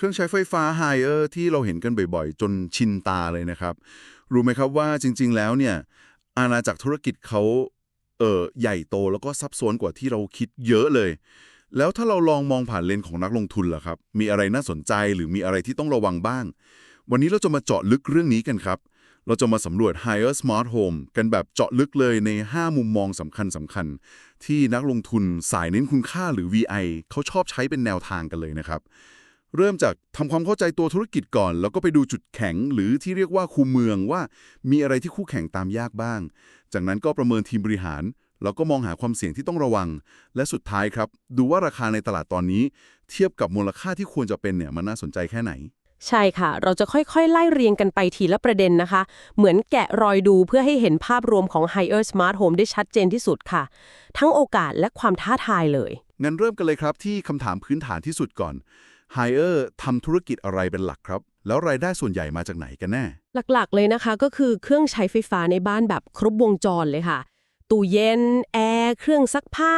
เครื่องใช้ไฟฟ้าไฮเออร์ที่เราเห็นกันบ่อยๆ จนชินตาเลยนะครับ รู้ไหมครับว่าจริง ๆ แล้วเนี่ยอาณาจักรธุรกิจเขาเออใหญ่โตแล้วก็ซับซ้อนกว่าที่เราคิดเยอะเลย แล้วถ้าเราลองมองผ่านเลนของนักลงทุนล่ะครับ มีอะไรน่าสนใจหรือมีอะไรที่ต้องระวังบ้าง วันนี้เราจะมาเจาะลึกเรื่องนี้กันครับ เราจะมาสำรวจ Higher Smart Home กันแบบเจาะลึกเลยใน 5 มุมมองสำคัญสำคัญ ที่นักลงทุนสายเน้นคุณค่าหรือ VI เขาชอบใช้เป็นแนวทางกันเลยนะครับ เริ่มจากทำความเข้าใจตัวธุรกิจก่อน แล้วก็ไปดูจุดแข็งหรือที่เรียกว่าคูเมืองว่า มีอะไรที่คู่แข่งตามยากบ้าง จากนั้นก็ประเมินทีมบริหาร แล้วก็มองหาความเสี่ยงที่ต้องระวัง และสุดท้ายครับ ดูว่าราคาในตลาดตอนนี้ เทียบกับมูลค่าที่ควรจะเป็นเนี่ยมันน่าสนใจแค่ไหน ใช่ค่ะ เราจะค่อยๆ ไล่เรียงกันไปทีละประเด็นนะคะ เหมือนแกะรอยดูเพื่อให้เห็นภาพรวมของ Higher Smart Home ได้ชัดเจนที่สุดค่ะ ทั้งโอกาสและความท้าทายเลยงั้นเริ่มกันเลยครับที่คำถามพื้นฐานที่สุดก่อน Hire ทำธุรกิจอะไรเป็นหลักครับ แล้วรายได้ส่วนใหญ่มาจากไหนกันแน่ หลักๆเลยนะคะก็คือเครื่องใช้ไฟฟ้าในบ้านแบบครบวงจรเลยค่ะ ตู้เย็น แอร์ เครื่องซักผ้า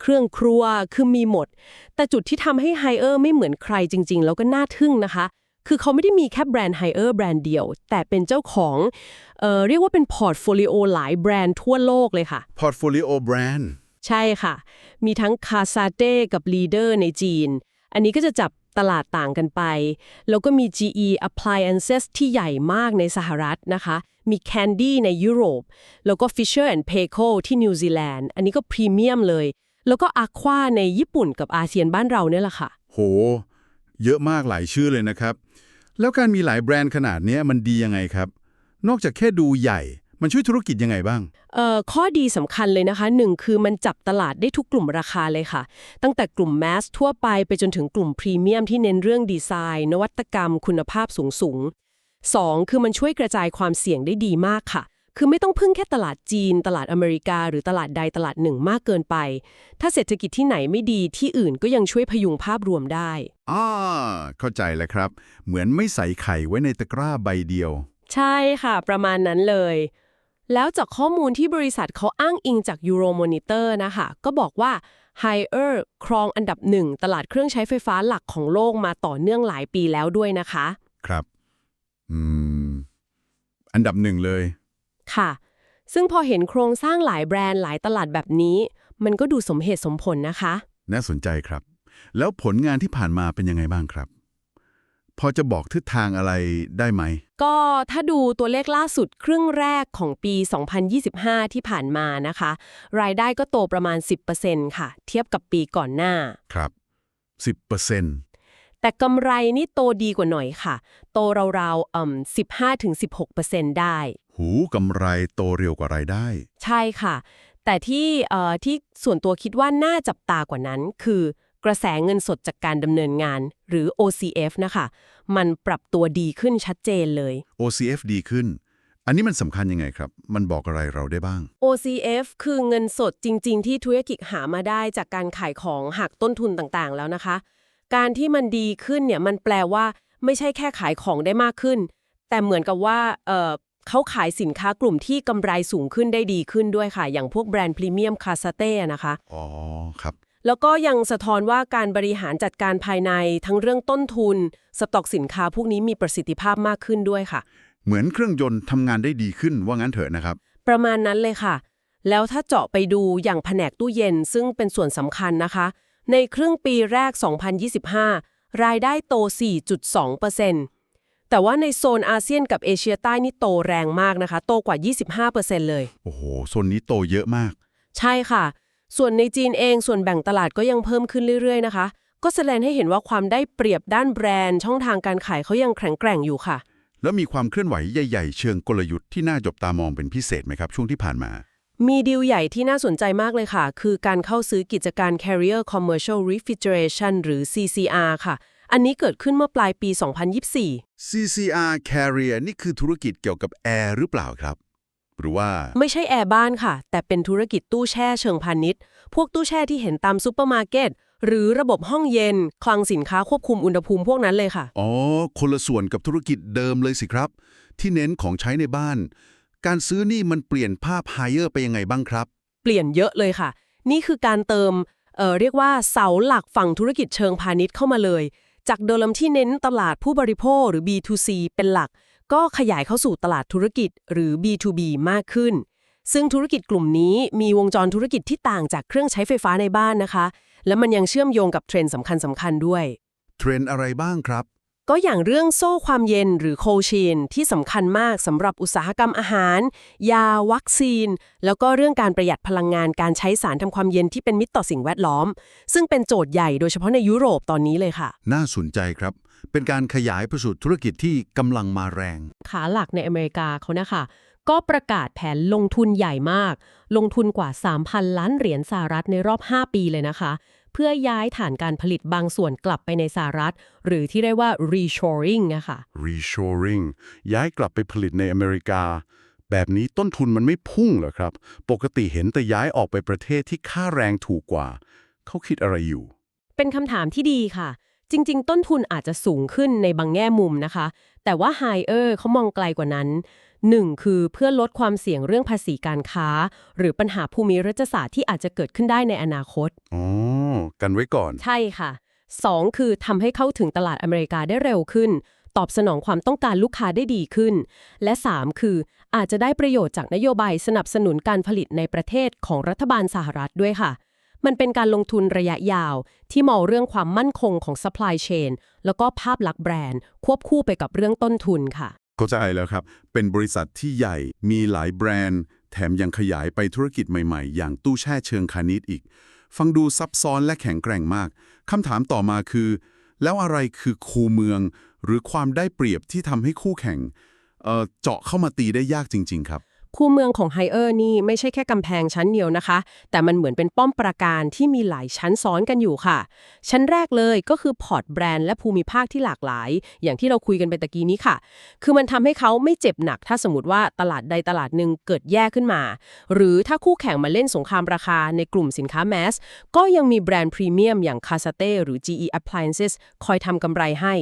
เครื่องครัวคือมีหมด แต่จุดที่ทำให้ไฮเออร์ไม่เหมือนใครจริง ๆ แล้วก็น่าทึ่งนะคะ คือเขาไม่ได้มีแค่แบรนด์ไฮเออร์แบรนด์เดียว แต่เป็นเจ้าของเอ่อเรียกว่าเป็นพอร์ตโฟลิโอหลายแบรนด์ทั่วโลกเลยค่ะ Portfolio Brand ใช่ค่ะ มีทั้งคาซาเต้กับ Leader ในจีน อันนี้ก็จะจับตลาดต่างกันไป แล้วก็มี GE Appliances ที่ใหญ่มากในสหรัฐนะคะ มี Candy ในยุโรป แล้วก็ Fisher Paykel ที่นิวซีแลนด์ อันนี้ก็พรีเมียมเลย แล้วก็ Aqua ในญี่ปุ่นกับอาเซียนบ้านเราเนี่ยแหละค่ะ โห เยอะมากหลายชื่อเลยนะครับ แล้วการมีหลายแบรนด์ขนาดนี้มันดียังไงครับ นอกจากแค่ดูใหญ่ มันช่วยธุรกิจยังไงบ้าง เอ่อข้อดีสำคัญเลยนะคะหนึ่งคือมันจับตลาดได้ทุกกลุ่มราคาเลยค่ะ ตั้งแต่กลุ่มแมสทั่วไปไปจนถึงกลุ่มพรีเมียมที่เน้นเรื่องดีไซน์ นวัตกรรม คุณภาพสูงสูงสองคือมันช่วยกระจายความเสี่ยงได้ดีมากค่ะ คือไม่ต้องพึ่งแค่ตลาดจีน ตลาดอเมริกา หรือตลาดใดตลาดหนึ่งมากเกินไป ถ้าเศรษฐกิจที่ไหนไม่ดีที่อื่นก็ยังช่วยพยุงภาพรวมได้อ่าเข้าใจแล้วครับ เหมือนไม่ใส่ไข่ไว้ในตะกร้าใบเดียว ใช่ค่ะ ประมาณนั้นเลย แล้วจากข้อมูลที่บริษัทเขาอ้างอิงจาก Euromonitor นะคะก็บอกว่า Haier ครองอันดับหนึ่งตลาดเครื่องใช้ไฟฟ้าหลักของโลกมาต่อเนื่องหลายปีแล้วด้วยนะคะ ครับอืมอันดับหนึ่งเลย ค่ะ ซึ่งพอเห็นโครงสร้างหลายแบรนด์หลายตลาดแบบนี้ มันก็ดูสมเหตุสมผลนะคะ น่าสนใจครับ แล้วผลงานที่ผ่านมาเป็นยังไงบ้างครับ พอจะบอกทิศทางอะไรได้ไหม ก็ถ้าดูตัวเลขล่าสุดครึ่งแรกของปี 2025 ที่ผ่านมานะคะ รายได้ก็โตประมาณ 10%ค่ะ เทียบกับปีก่อนหน้า ครับ 10%แต่กำไรนี่โตดีกว่าหน่อยค่ะ โตราวๆเอ่ม15-16%ได้ หูกำไรโตเร็วกว่ารายได้ ใช่ค่ะ แต่ที่เอ่อที่ส่วนตัวคิดว่าน่าจับตากว่านั้นคือ กระแสเงินสดจากการดำเนินงาน หรือ OCF นะคะ มันปรับตัวดีขึ้นชัดเจนเลย OCF ดีขึ้น อันนี้มันสำคัญยังไงครับ มันบอกอะไรเราได้บ้าง OCF คือเงินสดจริง ๆ ที่ธุรกิจหามาได้จากการขายของหักต้นทุนต่างๆ แล้วนะคะ การที่มันดีขึ้นเนี่ยมันแปลว่าไม่ใช่แค่ขายของได้มากขึ้น แต่เหมือนกับว่าเอ่อเขาขายสินค้ากลุ่มที่กำไรสูงขึ้นได้ดีขึ้นด้วยค่ะ อย่างพวกแบรนด์พรีเมียมคาสเต้นะคะ อ๋อ ครับ แล้วก็ยังสะท้อนว่าการบริหารจัดการภายในทั้งเรื่องต้นทุน สต็อกสินค้าพวกนี้มีประสิทธิภาพมากขึ้นด้วยค่ะ เหมือนเครื่องยนต์ทำงานได้ดีขึ้นว่างั้นเถอะนะครับ ประมาณนั้นเลยค่ะ แล้วถ้าเจาะไปดูอย่างแผนกตู้เย็นซึ่งเป็นส่วนสำคัญนะคะ ในครึ่งปีแรก 2025 รายได้โต 4.2%แต่ว่าในโซนอาเซียนกับเอเชียใต้นี่โตแรงมากนะคะ โตกว่า 25%เลย โอ้โห โซนนี้โตเยอะมาก ใช่ค่ะ ส่วนในจีนเองส่วนแบ่งตลาดก็ยังเพิ่มขึ้นเรื่อยๆนะคะ ก็แสดงให้เห็นว่าความได้เปรียบด้านแบรนด์ ช่องทางการขายเขายังแข็งแกร่งอยู่ค่ะ แล้วมีความเคลื่อนไหวใหญ่ๆ เชิงกลยุทธ์ที่น่าจับตามองเป็นพิเศษไหมครับ ช่วงที่ผ่านมา มีดีลใหญ่ที่น่าสนใจมากเลยค่ะ คือการเข้าซื้อกิจการ Carrier Commercial Refrigeration หรือ CCR ค่ะ อันนี้เกิดขึ้นเมื่อปลายปี 2024 CCR Carrier นี่คือธุรกิจเกี่ยวกับแอร์หรือเปล่าครับ หรือว่า ไม่ใช่แอร์บ้านค่ะ แต่เป็นธุรกิจตู้แช่เชิงพาณิชย์ พวกตู้แช่ที่เห็นตามซูเปอร์มาร์เก็ตหรือระบบห้องเย็น คลังสินค้าควบคุมอุณหภูมิพวกนั้นเลยค่ะ อ๋อ คนละส่วนกับธุรกิจเดิมเลยสิครับ ที่เน้นของใช้ในบ้าน การซื้อนี่มันเปลี่ยนภาพไฮเออร์ไปยังไงบ้างครับ เปลี่ยนเยอะเลยค่ะ นี่คือการเติมเอ่อเรียกว่าเสาหลักฝั่งธุรกิจเชิงพาณิชย์เข้ามาเลย จากเดิมที่เน้นตลาดผู้บริโภคหรือ B2C เป็นหลัก ก็ขยายเข้าสู่ตลาดธุรกิจหรือ B2B มากขึ้น ซึ่งธุรกิจกลุ่มนี้มีวงจรธุรกิจที่ต่างจากเครื่องใช้ไฟฟ้าในบ้านนะคะ และมันยังเชื่อมโยงกับเทรนด์สำคัญสำคัญๆด้วย เทรนด์อะไรบ้างครับ ก็อย่างเรื่องโซ่ความเย็นหรือโคช a นที่สำคัญมากสำหรับอุตสาหกรรมอาหาร ยา วัคซีน แล้วก็เรื่องการประหยัดพลังงานการใช้สารทำความเย็นที่เป็นมิตรต่อสิ่งแวดล้อม ซึ่งเป็นโจทย์ใหญ่โดยเฉพาะในยุโรปตอนนี้เลยค่ะ น่าสนใจครับ เป็นการขยายไปสู่ธุรกิจที่กำลังมาแรง ขาหลักในอเมริกาเขานะคะก็ประกาศแผนลงทุนใหญ่มาก ลงทุนกว่า 3,000 ล้านเหรียญสหรัฐในรอบ 5 ปีเลยนะคะ เพื่อย้ายฐานการผลิตบางส่วนกลับไปในสหรัฐ หรือที่เรียกว่า reshoring นะคะ reshoring ย้ายกลับไปผลิตในอเมริกา แบบนี้ต้นทุนมันไม่พุ่งเหรอครับ ปกติเห็นแต่ย้ายออกไปประเทศที่ค่าแรงถูกกว่า เขาคิดอะไรอยู่ เป็นคำถามที่ดีค่ะ จริง ๆ ต้นทุนอาจจะสูงขึ้นในบางแง่มุมนะคะ แต่ว่า h i เออร์เขามองไกลกว่านั้น 1. คือเพื่อลดความเสี่ยงเรื่องภาษีการค้า หรือปัญหาภูมิรัฐศาสตร์ที่อาจจะเกิดขึ้นได้ในอนาคต อ๋อ กันไว้ก่อน ใช่ค่ะ 2. คือทำให้เข้าถึงตลาดอเมริกาได้เร็วขึ้น ตอบสนองความต้องการลูกค้าได้ดีขึ้น และ 3. คืออาจจะได้ประโยชน์จากนโยบายสนับสนุนการผลิตในประเทศของรัฐบาลสหรัฐด้วยค่ะมันเป็นการลงทุนระยะยาว ที่มองเรื่องความมั่นคงของ supply chain แล้วก็ภาพลักษณ์แบรนด์ ควบคู่ไปกับเรื่องต้นทุนค่ะ เข้าใจแล้วครับ เป็นบริษัทที่ใหญ่ มีหลายแบรนด์ แถมยังขยายไปธุรกิจใหม่ๆ อย่างตู้แช่เชิงคานิดอีก ฟังดูซับซ้อนและแข็งแกร่งมาก คำถามต่อมาคือ แล้วอะไรคือคูเมือง หรือความได้เปรียบที่ทำให้คู่แข่งเเจาะเข้ามาตีได้ยากจริง ๆ ครับ คู่เมืองของไฮเออร์นี่ไม่ใช่แค่กำแพงชั้นเดียวนะคะ แต่มันเหมือนเป็นป้อมปราการที่มีหลายชั้นซ้อนกันอยู่ค่ะ ชั้นแรกเลยก็คือพอร์ตแบรนด์และภูมิภาคที่หลากหลาย อย่างที่เราคุยกันไปตะกี้นี้ค่ะ คือมันทำให้เขาไม่เจ็บหนัก ถ้าสมมติว่าตลาดใดตลาดหนึ่งเกิดแย่ขึ้นมา หรือถ้าคู่แข่งมาเล่นสงครามราคาในกลุ่มสินค้าแมสก็ยังมีแบรนด์พรีเมียมอย่าง c a s a t e หรือ GE Appliances คอยทำกำไรให้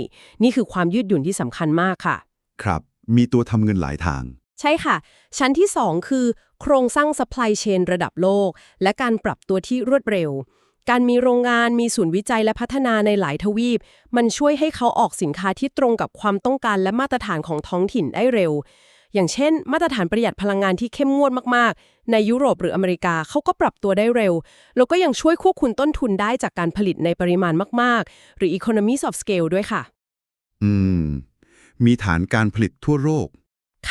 นี่คือความยืดหยุ่นที่สำคัญมากค่ะ ครับ มีตัวทำเงินหลายทาง ใช่ค่ะ ชั้นที่ 2 คือ โครงสร้าง supply chain ระดับโลก และการปรับตัวที่รวดเร็ว การมีโรงงานมีศูนย์วิจัยและพัฒนาในหลายทวีป มันช่วยให้เขาออกสินค้าที่ตรงกับความต้องการและมาตรฐานของท้องถิ่นได้เร็ว อย่างเช่น มาตรฐานประหยัดพลังงานที่เข้มงวดมากๆ ในยุโรปหรืออเมริกาเขาก็ปรับตัวได้เร็ว แล้วก็ยังช่วยควบคุมต้นทุนได้จากการผลิตในปริมาณมาก ๆ หรือ economies of scale ด้วยค่ะ อืม มีฐานการผลิตทั่วโลก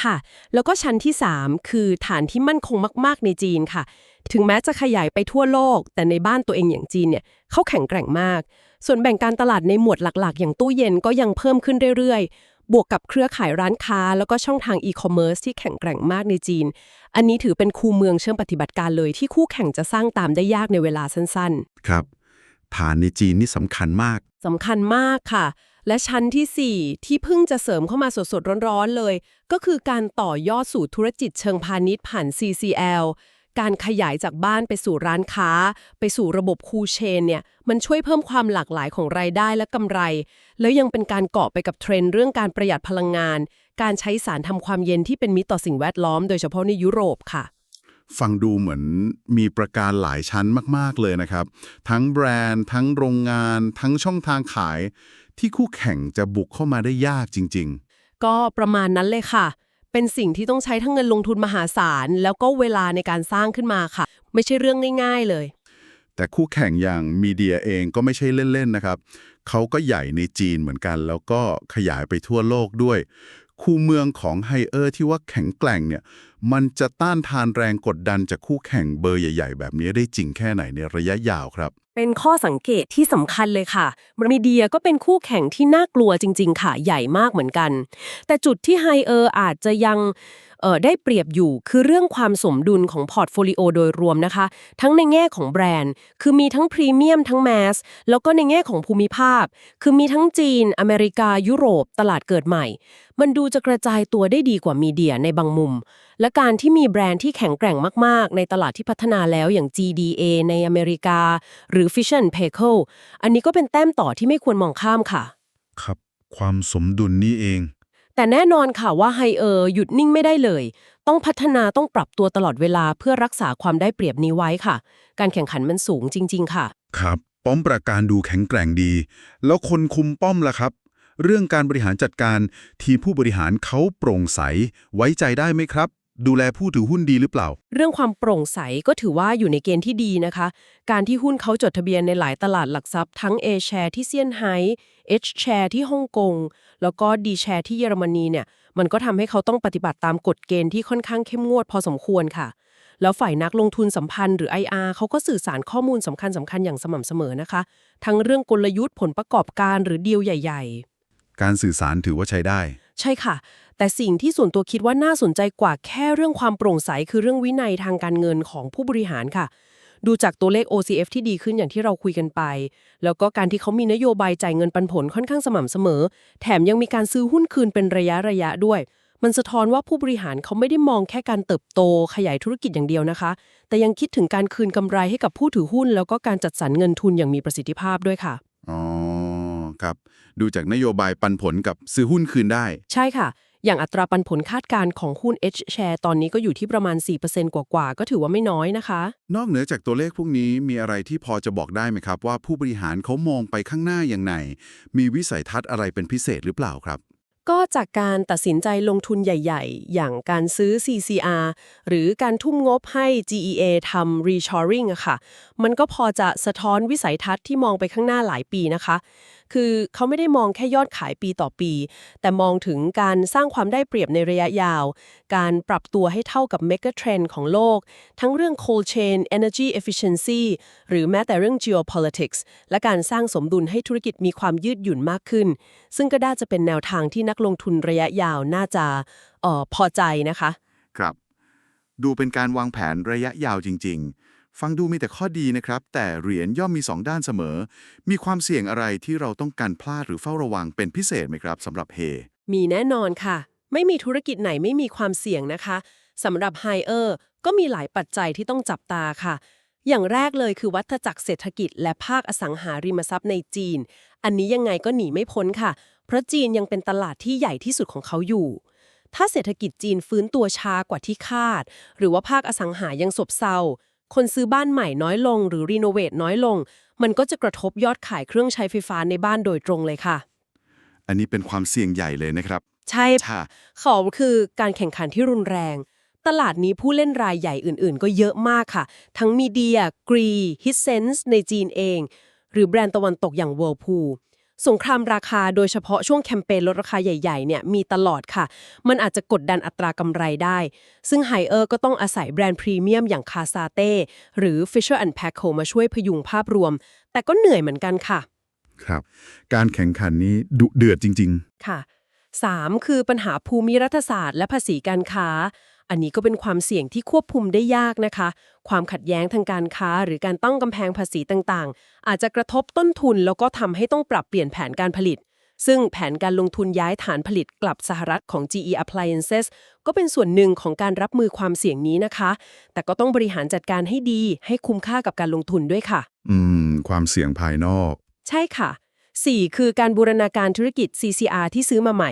ค่ะ แล้วก็ชั้นที่ 3 คือฐานที่มั่นคงมาก ๆ ในจีนค่ะ ถึงแม้จะขยายไปทั่วโลก แต่ในบ้านตัวเองอย่างจีนเนี่ยเขาแข็งแกร่งมาก ส่วนแบ่งการตลาดในหมวดหลักๆ อย่างตู้เย็นก็ยังเพิ่มขึ้นเรื่อยๆ บวกกับเครือข่ายร้านค้า แล้วก็ช่องทางอีคอมเมิร์ซที่แข็งแกร่งมากในจีน อันนี้ถือเป็นคูเมืองเชิงปฏิบัติการเลยที่คู่แข่งจะสร้างตามได้ยากในเวลาสั้นๆ ครับ ฐานในจีนนี่สำคัญมาก สำคัญมากค่ะ และชั้นทีสี่ 4 ที่เพิ่งจะเสริมเข้ามาสดๆ ร้อนๆเลย ก็คือการต่อยอดสู่ธุรกิจเชิงพาณิชย์ผ่าน CCL การขยายจากบ้านไปสู่ร้านค้า ไปสู่ระบบคูเชนเนี่ยมันช่วยเพิ่มความหลากหลายของรายได้และกำไร แล้วยังเป็นการเกาะไปกับเทรนด์เรื่องการประหยัดพลังงาน การใช้สารทำความเย็นที่เป็นมิตรต่อสิ่งแวดล้อม โดยเฉพาะในยุโรปค่ะ ฟังดูเหมือนมีประการหลายชั้นมากๆเลยนะครับ ทั้งแบรนด์ ทั้งโรงงาน ทั้งช่องทางขาย ที่คู่แข่งจะบุกเข้ามาได้ยากจริงก็ประมาณนั้นเลยค่ะ เป็นสิ่งที่ต้องใช้ทั้งเงินลงทุนมหาศาล แล้วก็เวลาในการสร้างขึ้นมาค่ะ ไม่ใช่เรื่องง่าย ๆเลยๆแต่คู่แข่งอย่างมีเดียเองก็ไม่ใช่เล่น ๆ นะครับ เขาก็ใหญ่ในจีนเหมือนกัน แล้วก็ขยายไปทั่วโลกด้วย คู่เมืองของไฮเออร์ที่ว่าแข็งแกร่งเนี่ย มันจะต้านทานแรงกดดันจากคู่แข่งเบอร์ใหญ่ ๆ แบบนี้ได้จริงแค่ไหนในระยะยาวครับ เป็นข้อสังเกตที่สำคัญเลยค่ะมีเดียก็เป็นคู่แข่งที่น่ากลัวจริง ๆ ค่ะ ใหญ่มากเหมือนกัน แต่จุดที่ไฮเออร์อาจจะยัง ได้เปรียบอยู่คือเรื่องความสมดุลของพอร์ตโฟลิโอโดยรวมนะคะ ทั้งในแง่ของแบรนด์ คือมีทั้งพรีเมียมทั้งแมสแล้วก็ในแง่ของภูมิภาค คือมีทั้งจีน อเมริกา ยุโรป ตลาดเกิดใหม่ มันดูจะกระจายตัวได้ดีกว่ามีเดียในบางมุม และการที่มีแบรนด์ที่แข็งแกร่งมาก ๆ ในตลาดที่พัฒนาแล้วอย่าง GDA ในอเมริกา หรือ Fisher p a y k e อันนี้ก็เป็นแต้มต่อที่ไม่ควรมองข้ามค่ะ ครับ ความสมดุลนี่เอง แต่แน่นอนค่ะว่าไฮเออร์หยุดนิ่งไม่ได้เลย ต้องพัฒนาต้องปรับตัวตลอดเวลาเพื่อรักษาความได้เปรียบนี้ไว้ค่ะ การแข่งขันมันสูงจริง ๆ ค่ะ ครับ ป้อมประการดูแข็งแกร่งดี แล้วคนคุมป้อมล่ะครับ เรื่องการบริหารจัดการทีมผู้บริหารเขาโปร่งใสไว้ใจได้ไหมครับ ดูแลผู้ถือหุ้นดีหรือเปล่า เรื่องความโปร่งใสก็ถือว่าอยู่ในเกณฑ์ที่ดีนะคะ การที่หุ้นเขาจดทะเบียนในหลายตลาดหลักทรัพย์ทั้ง A share ที่เซี่ยนไฮ้ H share ที่ฮ่องกง แล้วก็ D share ที่เยอรมนีเนี่ย มันก็ทำให้เขาต้องปฏิบัติตามกฎเกณฑ์ที่ค่อนข้างเข้มงวดพอสมควรค่ะ แล้วฝ่ายนักลงทุนสัมพันธ์หรือ IR เขาก็สื่อสารข้อมูลสำคัญสำคัญๆอย่างสม่ำเสมอนะคะ ทั้งเรื่องกลยุทธ์ผลประกอบการหรือดีลใหญ่ ๆ การสื่อสารถือว่าใช้ได้ ใช่ค่ะ แต่สิ่งที่ส่วนตัวคิดว่าน่าสนใจกว่าแค่เรื่องความโปร่งใสคือเรื่องวินัยทางการเงินของผู้บริหารค่ะ ดูจากตัวเลข OCF ที่ดีขึ้นอย่างที่เราคุยกันไป แล้วก็การที่เขามีนโยบายจ่ายเงินปันผลค่อนข้างสม่ำเสมอ แถมยังมีการซื้อหุ้นคืนเป็นระยะระยะด้วย มันสะท้อนว่าผู้บริหารเขาไม่ได้มองแค่การเติบโตขยายธุรกิจอย่างเดียวนะคะ แต่ยังคิดถึงการคืนกำไรให้กับผู้ถือหุ้น แล้วก็การจัดสรรเงินทุนอย่างมีประสิทธิภาพด้วยค่ะอ๋อครับ ดูจากนโยบายปันผลกับซื้อหุ้นคืนได้ ใช่ค่ะ อย่างอัตราปันผลคาดการณ์ของหุ้น H share ตอนนี้ก็อยู่ที่ประมาณ 4%กว่าๆ ก็ถือว่าไม่น้อยนะคะ นอกเหนือจากตัวเลขพวกนี้มีอะไรที่พอจะบอกได้ไหมครับ ว่าผู้บริหารเขามองไปข้างหน้าอย่างไงมีวิสัยทัศน์อะไรเป็นพิเศษหรือเปล่าครับ ก็จากการตัดสินใจลงทุนใหญ่ ๆ อย่างการซื้อ CCR หรือการทุ่มงบให้ GEA ทำ reshoring อะค่ะ มันก็พอจะสะท้อนวิสัยทัศน์ที่มองไปข้างหน้าหลายปีนะคะ คือเขาไม่ได้มองแค่ยอดขายปีต่อปี แต่มองถึงการสร้างความได้เปรียบในระยะยาว การปรับตัวให้เท่ากับ mega trend ของโลก ทั้งเรื่อง cold chain energy efficiency หรือแม้แต่เรื่อง geopolitics และการสร้างสมดุลให้ธุรกิจมีความยืดหยุ่นมากขึ้น ซึ่งก็น่าจะเป็นแนวทางที่นักลงทุนระยะยาวน่าจะออพอใจนะคะ ครับ ดูเป็นการวางแผนระยะยาวจริงๆ ฟังดูมีแต่ข้อดีนะครับ แต่เหรียญย่อมมี 2 ด้านเสมอ มีความเสี่ยงอะไรที่เราต้องการพลาดหรือเฝ้าระวังเป็นพิเศษไหมครับสำหรับเฮมีแน่นอนค่ะ ไม่มีธุรกิจไหนไม่มีความเสี่ยงนะคะสำหรับไฮเออร์ก็มีหลายปัจจัยที่ต้องจับตาค่ะ อย่างแรกเลยคือวัฏจักรเศรษฐกิจ และภาคอสังหาริมทรัพย์ในจีน อันนี้ยังไงก็หนีไม่พ้นค่ะ เพราะจีนยังเป็นตลาดที่ใหญ่ที่สุดของเขาอยู่ถ้าเศรษฐกิจจีนฟื้นตัวช้ากว่าที่คาด หรือว่าภาคอสังหายังซบเซา คนซื้อบ้านใหม่น้อยลงหรือรีโนเวทน้อยลง มันก็จะกระทบยอดขายเครื่องใช้ไฟฟ้าในบ้านโดยตรงเลยค่ะ อันนี้เป็นความเสี่ยงใหญ่เลยนะครับใช่ค่ะขอคือการแข่งขันที่รุนแรง ตลาดนี้ผู้เล่นรายใหญ่อื่นๆ ก็เยอะมากค่ะ ทั้งมีเดียกรีฮิตเซนส์ในจีนเอง หรือแบรนด์ตะวันตกอย่าง Whirlpool สงครามราคาโดยเฉพาะช่วงแคมเปญลดราคาใหญ่ๆเนี่ยมีตลอดค่ะ มันอาจจะกดดันอัตรากำไรได้ ซึ่งไฮเออร์ก็ต้องอาศัยแบรนด์พรีเมียมอย่างคาซาเต้หรือ Fisher p a c k มาช่วยพยุงภาพรวม แต่ก็เหนื่อยเหมือนกันค่ะ ครับ การแข่งขันนี้ดุเดือดจริงค่ะ 3. คือปัญหาภูมิรัฐศาสตร์และภาษีการค้า อันนี้ก็เป็นความเสี่ยงที่ควบคุมได้ยากนะคะ ความขัดแย้งทางการค้า หรือการตั้งกำแพงภาษีต่างๆ อาจจะกระทบต้นทุนแล้วก็ทำให้ต้องปรับเปลี่ยนแผนการผลิต ซึ่งแผนการลงทุนย้ายฐานผลิตกลับสหรัฐของ GE Appliances ก็เป็นส่วนหนึ่งของการรับมือความเสี่ยงนี้นะคะ แต่ก็ต้องบริหารจัดการให้ดี ให้คุ้มค่ากับการลงทุนด้วยค่ะๆอืม ความเสี่ยงภายนอก ใช่ค่ะ 4. คือการบูรณาการธุรกิจ CCR ที่ซื้อมาใหม่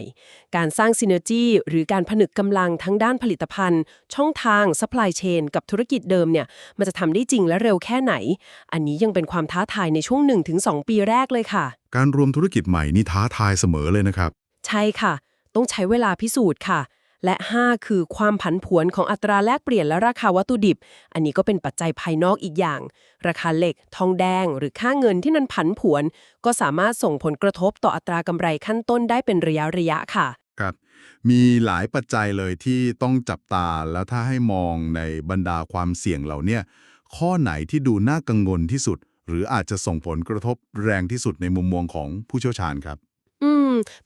การสร้างซินเนอร์จีหรือการผนึกกำลังทั้งด้านผลิตภัณฑ์ ช่องทาง supply chain กับธุรกิจเดิมเนี่ยมันจะทำได้จริงและเร็วแค่ไหน อันนี้ยังเป็นความท้าทายในช่วง 1-2 ปีแรกเลยค่ะ การรวมธุรกิจใหม่นี่ท้าทายเสมอเลยนะครับ ใช่ค่ะ ต้องใช้เวลาพิสูจน์ค่ะ และ 5 คือความผันผวนของอัตราแลกเปลี่ยนและราคาวัตถุดิบ อันนี้ก็เป็นปัจจัยภายนอกอีกอย่าง ราคาเหล็ก ทองแดง หรือค่าเงินที่นั้นผันผวน ก็สามารถส่งผลกระทบต่ออัตรากำไรขั้นต้นได้เป็นระยะระยะค่ะ ครับ มีหลายปัจจัยเลยที่ต้องจับตาแล้วถ้าให้มองในบรรดาความเสี่ยงเหล่านี้ข้อไหนที่ดูน่ากังวลที่สุด หรืออาจจะส่งผลกระทบแรงที่สุดในมุมมองของผู้เชี่ยวชาญครับ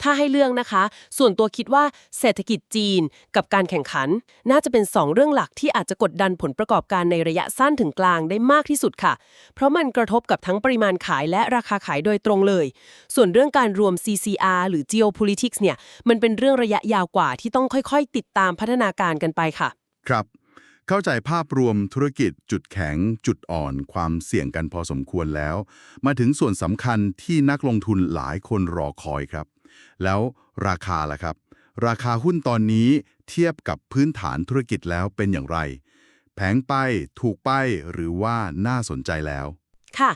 ถ้าให้เลือกนะคะ ส่วนตัวคิดว่าเศรษฐกิจจีนกับการแข่งขัน น่าจะเป็น 2 เรื่องหลักที่อาจจะกดดันผลประกอบการในระยะสั้นถึงกลางได้มากที่สุดค่ะ เพราะมันกระทบกับทั้งปริมาณขายและราคาขายโดยตรงเลย ส่วนเรื่องการรวม CCR หรือ geopolitics เนี่ยมันเป็นเรื่องระยะยาวกว่าที่ต้องค่อยๆ ติดตามพัฒนาการกันไปค่ะ ครับ เข้าใจภาพรวมธุรกิจจุดแข็ง จุดอ่อน ความเสี่ยงกันพอสมควรแล้ว มาถึงส่วนสำคัญที่นักลงทุนหลายคนรอคอยครับ แล้วราคาล่ะครับ ราคาหุ้นตอนนี้เทียบกับพื้นฐานธุรกิจแล้วเป็นอย่างไรแพงไปถูกไปหรือว่าน่าสนใจแล้วค่ะ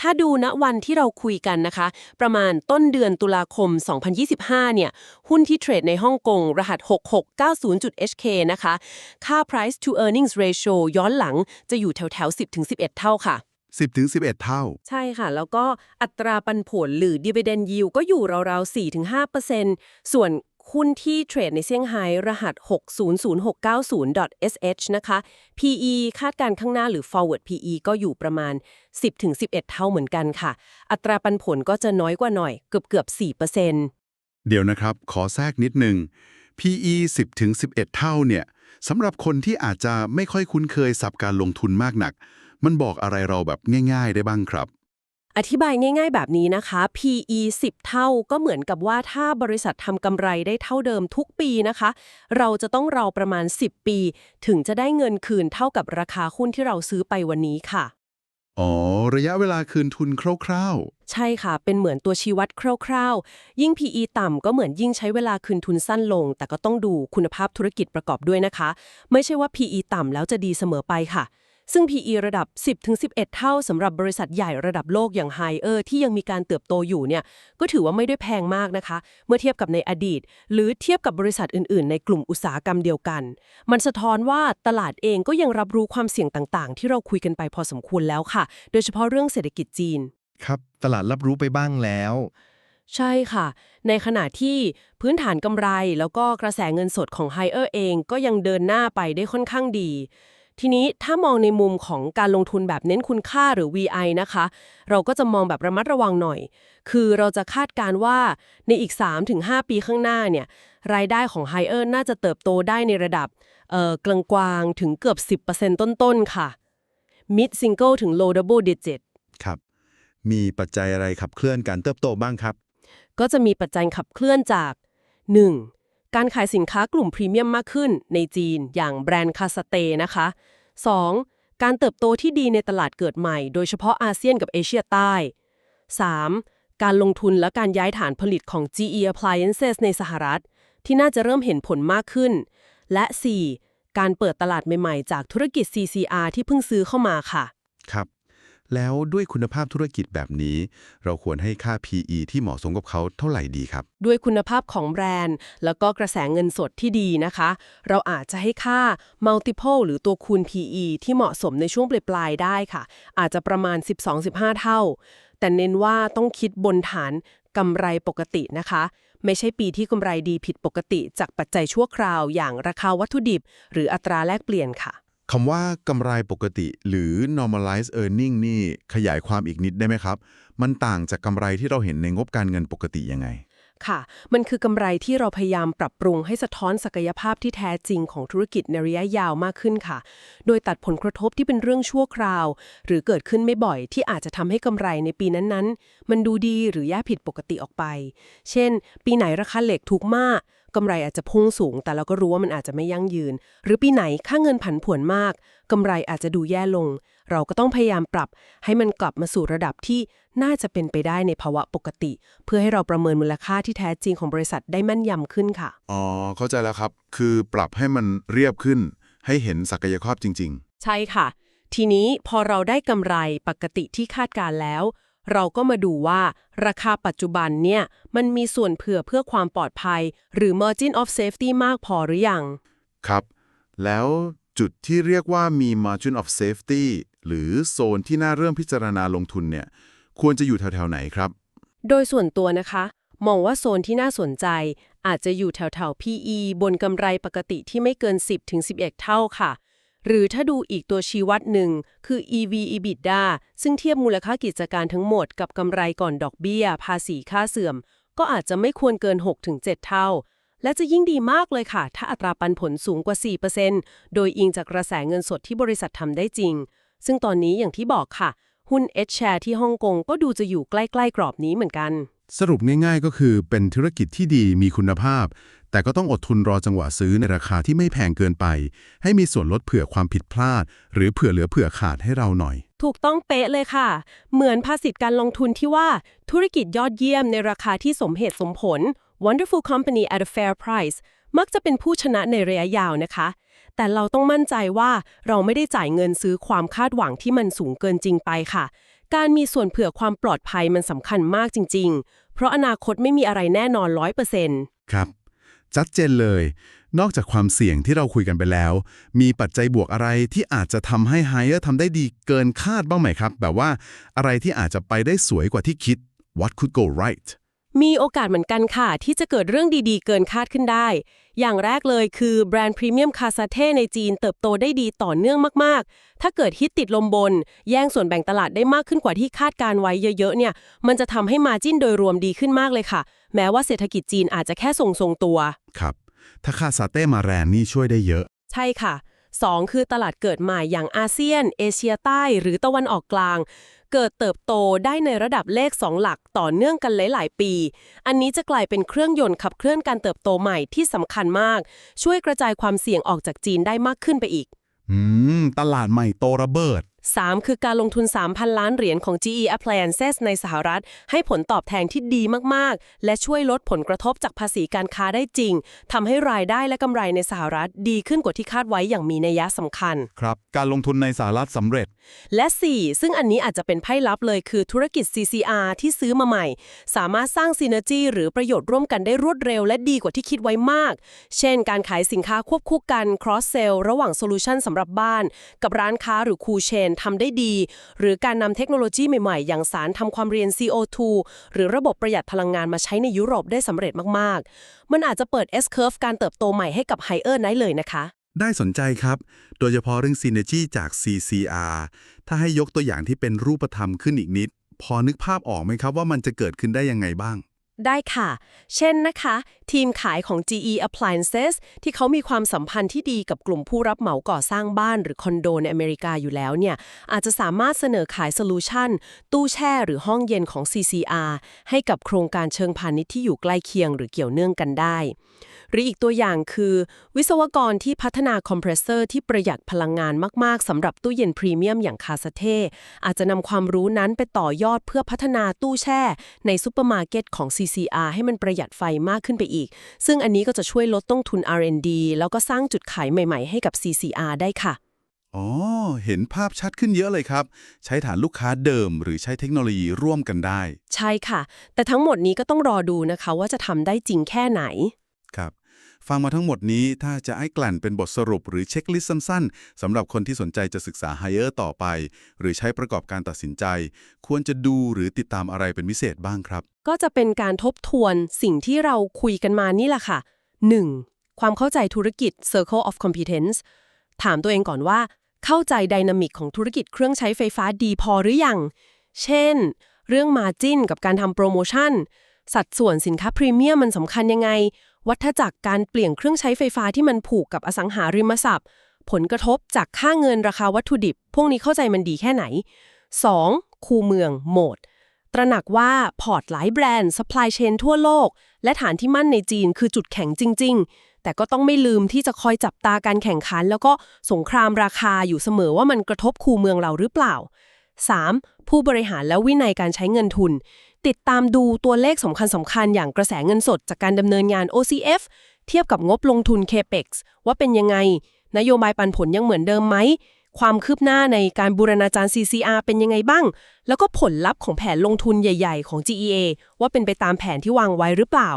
ถ้าดูณวันที่เราคุยกันนะคะ ประมาณต้นเดือนตุลาคม 2025 เนี่ย หุ้นที่เทรดในฮ่องกง รหัส 6690.HK นะคะ ค่า price to earnings ratio ย้อนหลังจะอยู่แถวแถวๆ10-11 เท่าค่ะ 10ถึง11 เท่า ใช่ค่ะ แล้วก็อัตราปันผลหรือ dividend yield ก็อยู่ราวๆ 4-5%ส่วนหุ้นที่เทรดในเซี่ยงไฮ้รหัส 600690.sh นะคะ PE คาดการณ์ข้างหน้าหรือ forward PE ก็อยู่ประมาณ 10-11 เท่าเหมือนกันค่ะ อัตราปันผลก็จะน้อยกว่าหน่อยเกือบเกือบๆ4%เดี๋ยวนะครับ ขอแทรกนิดนึง PE 10ถึง11 เท่าเนี่ยสำหรับคนที่อาจจะไม่ค่อยคุ้นเคยสับการลงทุนมากหนัก มันบอกอะไรเราแบบง่าย ๆ ได้บ้างครับ อธิบายง่ายๆ แบบนี้นะคะ PE 10 เท่าก็เหมือนกับว่าถ้าบริษัททำกำไรได้เท่าเดิมทุกปีนะคะ เราจะต้องรอประมาณ 10 ปี ถึงจะได้เงินคืนเท่ากับราคาหุ้นที่เราซื้อไปวันนี้ค่ะ อ๋อ ระยะเวลาคืนทุนคร่าวใช่ค่ะ เป็นเหมือนตัวชี้วัดคร่าวๆ ยิ่ง PE ต่ำก็เหมือนยิ่งใช้เวลาคืนทุนสั้นลง แต่ก็ต้องดูคุณภาพธุรกิจประกอบด้วยนะคะ ไม่ใช่ว่า PE ต่ำแล้วจะดีเสมอไปค่ะ ซึ่ง PE ระดับ 10-11 เท่าสำหรับบริษัทใหญ่ระดับโลกอย่างไฮเออร์ที่ยังมีการเติบโตอยู่เนี่ยก็ถือว่าไม่ได้แพงมากนะคะ เมื่อเทียบกับในอดีต หรือเทียบกับบริษัทอื่น ๆ ในกลุ่มอุตสาหกรรมเดียวกัน มันสะท้อนว่าตลาดเองก็ยังรับรู้ความเสี่ยงต่างๆ ที่เราคุยกันไปพอสมควรแล้วค่ะ โดยเฉพาะเรื่องเศรษฐกิจจีนๆครับตลาดรับรู้ไปบ้างแล้ว ใช่ค่ะ ในขณะที่พื้นฐานกำไรแล้วก็กระแสเงินสดของ h i เออร์เองก็ยังเดินหน้าไปได้ค่อนข้างดี ทีนี้ถ้ามองในมุมของการลงทุนแบบเน้นคุณค่าหรือ VI นะคะ เราก็จะมองแบบระมัดระวังหน่อย คือเราจะคาดการณ์ว่าในอีก 3-5 ปีข้างหน้าเนี่ยรายได้ของ h i เออร์น่าจะเติบโตได้ในระดับเอ่อกลางๆถึงเกือบ 10%ต้นๆ ค่ะ mid single ถึง low double digit ครับ มีปัจจัยอะไรขับเคลื่อนการเติบโตบ้างครับ ก็จะมีปัจจัยขับเคลื่อนจาก 1. การขายสินค้ากลุ่มพรีเมียมมากขึ้นในจีนอย่างแบรนด์คาสเตนะคะ 2. การเติบโตที่ดีในตลาดเกิดใหม่ โดยเฉพาะอาเซียนกับเอเชียใต้ 3. การลงทุนและการย้ายฐานผลิตของ GE Appliances ในสหรัฐ ที่น่าจะเริ่มเห็นผลมากขึ้น และ 4. การเปิดตลาดใหม่ ๆ จากธุรกิจ CCR ที่เพิ่งซื้อเข้ามาค่ะ ครับ แล้วด้วยคุณภาพธุรกิจแบบนี้ เราควรให้ค่า PE ที่เหมาะสมกับเขาเท่าไหร่ดีครับ ด้วยคุณภาพของแบรนด์ แล้วก็กระแสเงินสดที่ดีนะคะ เราอาจจะให้ค่า multiple หรือตัวคูณ PE ที่เหมาะสมในช่วงปลายๆได้ค่ะ อาจจะประมาณ 12-15 เท่า แต่เน้นว่าต้องคิดบนฐานกำไรปกตินะคะ ไม่ใช่ปีที่กำไรดีผิดปกติ จากปัจจัยชั่วคราวอย่างราคาวัตถุดิบ หรืออัตราแลกเปลี่ยนค่ะ คำว่ากำไรปกติหรือ normalized earning นี่ขยายความอีกนิดได้ไหมครับ มันต่างจากกำไรที่เราเห็นในงบการเงินปกติยังไง ค่ะ มันคือกำไรที่เราพยายามปรับปรุงให้สะท้อนศักยภาพที่แท้จริงของธุรกิจในระยะยาวมากขึ้นค่ะ โดยตัดผลกระทบที่เป็นเรื่องชั่วคราว หรือเกิดขึ้นไม่บ่อยที่อาจจะทำให้กำไรในปีนั้นๆ มันดูดีหรือแย่ผิดปกติออกไป เช่น ปีไหนราคาเหล็กถูกมาก กำไรอาจจะพุ่งสูง แต่เราก็รู้ว่ามันอาจจะไม่ยั่งยืน หรือปีไหนค่าเงินผันผวนมากกำไรอาจจะดูแย่ลง เราก็ต้องพยายามปรับ ให้มันกลับมาสู่ระดับที่น่าจะเป็นไปได้ในภาวะปกติ เพื่อให้เราประเมินมูลค่าที่แท้จริงของบริษัทได้แม่นยำขึ้นค่ะอ๋อเข้าใจแล้วครับ คือปรับให้มันเรียบขึ้น ให้เห็นศักยภาพจริงใช่ค่ะ ทีนี้พอเราได้กำไรปกติที่คาดการแล้ว เราก็มาดูว่าราคาปัจจุบันเนี่ยมันมีส่วนเผื่อเพื่อความปลอดภัย หรือ margin of safety มากพอหรือยังๆครับ แล้วจุดที่เรียกว่ามี margin of safety หรือโซนที่น่าเริ่มพิจารณาลงทุนเนี่ยควรจะอยู่แถวๆไหนครับ โดยส่วนตัวนะคะ มองว่าโซนที่น่าสนใจ อาจจะอยู่แถวๆ PE บนกำไรปกติที่ไม่เกิน 10-11 เท่าค่ะ หรือถ้าดูอีกตัวชี้วัดหนึ่ง คือ EV EBITDA ซึ่งเทียบมูลค่ากิจการทั้งหมดกับกำไรก่อนดอกเบี้ย ภาษีค่าเสื่อม ก็อาจจะไม่ควรเกิน 6-7 เท่า และจะยิ่งดีมากเลยค่ะ ถ้าอัตราปันผลสูงกว่า 4%โดยอิงจากกระแสเงินสดที่บริษัททำได้จริง ซึ่งตอนนี้อย่างที่บอกค่ะ หุ้น H share ที่ฮ่องกงก็ดูจะอยู่ใกล้ๆกรอบนี้เหมือนกัน สรุปง่ายๆก็คือเป็นธุรกิจที่ดีมีคุณภาพ แต่ก็ต้องอดทนรอจังหวะซื้อในราคาที่ไม่แพงเกินไป ให้มีส่วนลดเผื่อความผิดพลาด หรือเผื่อเหลือเผื่อขาดให้เราหน่อย ถูกต้องเป๊ะเลยค่ะ เหมือนภาษิตการลงทุนที่ว่า ธุรกิจยอดเยี่ยมในราคาที่สมเหตุสมผล wonderful company at a fair price มักจะเป็นผู้ชนะในระยะยาวนะคะ แต่เราต้องมั่นใจว่าเราไม่ได้จ่ายเงินซื้อความคาดหวังที่มันสูงเกินจริงไปค่ะ การมีส่วนเผื่อความปลอดภัยมันสำคัญมากจริง ๆ เพราะอนาคตไม่มีอะไรแน่นอน100%ครับ ชัดเจนเลย นอกจากความเสี่ยงที่เราคุยกันไปแล้ว มีปัจจัยบวกอะไรที่อาจจะทำให้ไฮเออร์ทำได้ดีเกินคาดบ้างไหมครับ แบบว่าอะไรที่อาจจะไปได้สวยกว่าที่คิด What could go right มีโอกาสเหมือนกันค่ะ ที่จะเกิดเรื่องดีๆ เกินคาดขึ้นได้ อย่างแรกเลยคือแบรนด์พรีเมียมคาซาเท่ในจีนเติบโตได้ดีต่อเนื่องมากๆ ถ้าเกิดฮิตติดลมบน แย่งส่วนแบ่งตลาดได้มากขึ้นกว่าที่คาดการไว้เยอะๆ เนี่ย มันจะทำให้มาจิ้นโดยรวมดีขึ้นมากเลยค่ะ แม้ว่าเศรษฐกิจจีนอาจจะแค่ทรงๆตัว ครับ ถ้าค่าซาเต้มาแรงนี่ช่วยได้เยอะ ใช่ค่ะ 2 คือตลาดเกิดใหม่อย่างอาเซียน เอเชียใต้ หรือตะวันออกกลาง เกิดเติบโตได้ในระดับเลข 2 หลักต่อเนื่องกันหลาย ๆ ปี อันนี้จะกลายเป็นเครื่องยนต์ขับเคลื่อนการเติบโตใหม่ที่สำคัญมาก ช่วยกระจายความเสี่ยงออกจากจีนได้มากขึ้นไปอีก อืม ตลาดใหม่โตระเบิด 3 คือการลงทุน 3,000 ล้านเหรียญของ GE Appliances ในสหรัฐ ให้ผลตอบแทนที่ดีมาก ๆ และช่วยลดผลกระทบจากภาษีการค้าได้จริง ทำให้รายได้และกำไรในสหรัฐดีขึ้นกว่าที่คาดไว้อย่างมีนัยสำคัญ ครับ การลงทุนในสหรัฐสำเร็จ และ 4 ซึ่งอันนี้อาจจะเป็นไพ่ลับเลยคือธุรกิจ CCR ที่ซื้อมาใหม่ สามารถสร้างซีเนจีหรือประโยชน์ร่วมกันได้รวดเร็ว และดีกว่าที่คิดไว้มาก เช่น การขายสินค้าควบคู่กัน cross sell ระหว่างโซลูชันสำหรับบ้าน กับร้านค้าหรือคูเชนทำได้ดี หรือการนำเทคโนโลยีใหม่ๆ อย่างสารทำความเรียน CO2 หรือระบบประหยัดพลังงานมาใช้ในยุโรปได้สำเร็จมากๆ มันอาจจะเปิด S curve การเติบโตใหม่ให้กับ Hire ได้เลยนะคะได้สนใจครับ โดยเฉพาะเรื่อง Synergy จาก CCR ถ้าให้ยกตัวอย่างที่เป็นรูปธรรมขึ้นอีกนิด พอนึกภาพออกไหมครับว่ามันจะเกิดขึ้นได้ยังไงบ้าง ได้ค่ะ เช่นนะคะ ทีมขายของ GE Appliances ที่เขามีความสัมพันธ์ที่ดีกับกลุ่มผู้รับเหมาก่อสร้างบ้านหรือคอนโดในอเมริกาอยู่แล้วเนี่ย อาจจะสามารถเสนอขายโซลูชันตู้แช่หรือห้องเย็นของ CCR ให้กับโครงการเชิงพาณิชย์ที่อยู่ใกล้เคียงหรือเกี่ยวเนื่องกันได้ หรืออีกตัวอย่างคือ วิศวกรที่พัฒนาคอมเพรสเซอร์ที่ประหยัดพลังงานมาก ๆสำหรับตู้เย็นพรีเมียมอย่างคาสเทอาจจะนำความรู้นั้นไปต่อยอดเพื่อพัฒนาตู้แช่ในซูเปอร์มาร์เก็ตของ CCR ให้มันประหยัดไฟมากขึ้นไปอีก ซึ่งอันนี้ก็จะช่วยลดต้นทุน R&D แล้วก็สร้างจุดขายใหม่ๆ ให้กับ CCR ได้ค่ะ อ๋อ เห็นภาพชัดขึ้นเยอะเลยครับ ใช้ฐานลูกค้าเดิม หรือใช้เทคโนโลยีร่วมกันได้ ใช่ค่ะ แต่ทั้งหมดนี้ก็ต้องรอดูนะคะว่าจะทำได้จริงแค่ไหน ครับ ฟังมาทั้งหมดนี้ถ้าจะให้กลั่นเป็นบทสรุปหรือเช็คลิสต์สั้นๆสำหรับคนที่สนใจจะศึกษา Hire ต่อไป หรือใช้ประกอบการตัดสินใจ ควรจะดูหรือติดตามอะไรเป็นพิเศษบ้างครับ ก็จะเป็นการทบทวนสิ่งที่เราคุยกันมานี่แหละค่ะ 1. ความเข้าใจธุรกิจ Circle of Competence ถามตัวเองก่อนว่า เข้าใจไดนามิกของธุรกิจเครื่องใช้ไฟฟ้าดีพอหรือยัง เช่น เรื่องมาจิ้นกับการทำโปรโมชั่น สัดส่วนสินค้าพรีเมียมมันสำคัญยังไง วัฏจักรการเปลี่ยนเครื่องใช้ไฟฟ้าที่มันผูกกับอสังหาริมทรัพย์ ผลกระทบจากค่าเงินราคาวัตถุดิบ พวกนี้เข้าใจมันดีแค่ไหน 2. คูเมืองโหมด ตระหนักว่าพอร์ตหลายแบรนด์ supply chain ทั่วโลก และฐานที่มั่นในจีนคือจุดแข็งจริง ๆ แต่ก็ต้องไม่ลืมที่จะคอยจับตาการแข่งขัน แล้วก็สงครามราคาอยู่เสมอว่ามันกระทบคูเมืองเราหรือเปล่า 3. ผู้บริหารและวินัยการใช้เงินทุน ติดตามดูตัวเลขสำคัญสำคัญๆอย่างกระแสเงินสดจากการดำเนินงาน OCF เทียบกับงบลงทุน CAPEX ว่าเป็นยังไง นโยบายปันผลยังเหมือนเดิมไหม ความคืบหน้าในการบูรณาจารย์ CCR เป็นยังไงบ้าง แล้วก็ผลลัพธ์ของแผนลงทุนใหญ่ ๆ ของ GEA ว่าเป็นไปตามแผนที่วางไว้หรือเปล่า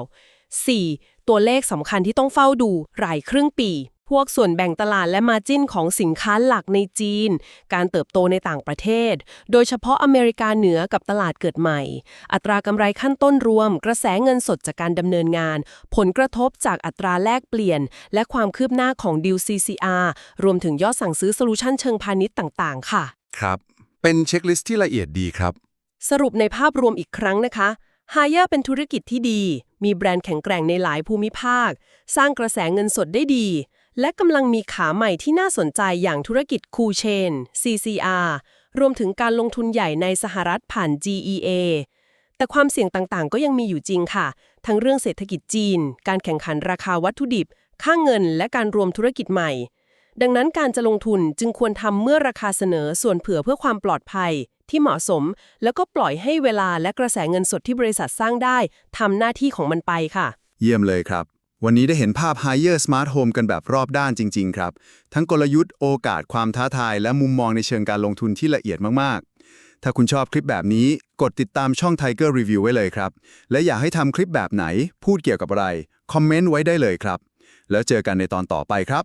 4. ตัวเลขสำคัญที่ต้องเฝ้าดูรายครึ่งปี พวกส่วนแบ่งตลาดและมาจิ้นของสินค้าหลักในจีน การเติบโตในต่างประเทศ โดยเฉพาะอเมริกาเหนือกับตลาดเกิดใหม่ อัตรากำไรขั้นต้นรวม กระแสเงินสดจากการดำเนินงาน ผลกระทบจากอัตราแลกเปลี่ยน และความคืบหน้าของดิว CCR รวมถึงยอดสั่งซื้อโซลูชันเชิงพาณิชย์ต่างๆ ค่ะ ครับ เป็นเช็คลิสต์ที่ละเอียดดีครับ สรุปในภาพรวมอีกครั้งนะคะฮายาเป็นธุรกิจที่ดี มีแบรนด์แข็งแกร่งในหลายภูมิภาค สร้างกระแสเงินสดได้ดี และกำลังมีขาใหม่ที่น่าสนใจอย่างธุรกิจคูเชน CCR รวมถึงการลงทุนใหญ่ในสหรัฐผ่าน GEA แต่ความเสี่ยงต่างๆ ก็ยังมีอยู่จริงค่ะ ทั้งเรื่องเศรษฐกิจจีน การแข่งขันราคาวัตถุดิบ ค่าเงิน และการรวมธุรกิจใหม่ ดังนั้นการจะลงทุนจึงควรทำเมื่อราคาเสนอส่วนเผื่อเพื่อความปลอดภัย ที่เหมาะสม แล้วก็ปล่อยให้เวลาและกระแสเงินสดที่บริษัทสร้างได้ทำหน้าที่ของมันไปค่ะ เยี่ยมเลยครับ วันนี้ได้เห็นภาพ Hire Smart Home กันแบบรอบด้านจริง ๆ ครับ ทั้งกลยุทธ์โอกาสความท้าทาย และมุมมองในเชิงการลงทุนที่ละเอียดมากๆ ถ้าคุณชอบคลิปแบบนี้ กดติดตามช่อง Tiger Review ไว้เลยครับ และอยากให้ทำคลิปแบบไหน พูดเกี่ยวกับอะไร คอมเมนต์ไว้ได้เลยครับ แล้วเจอกันในตอนต่อไปครับ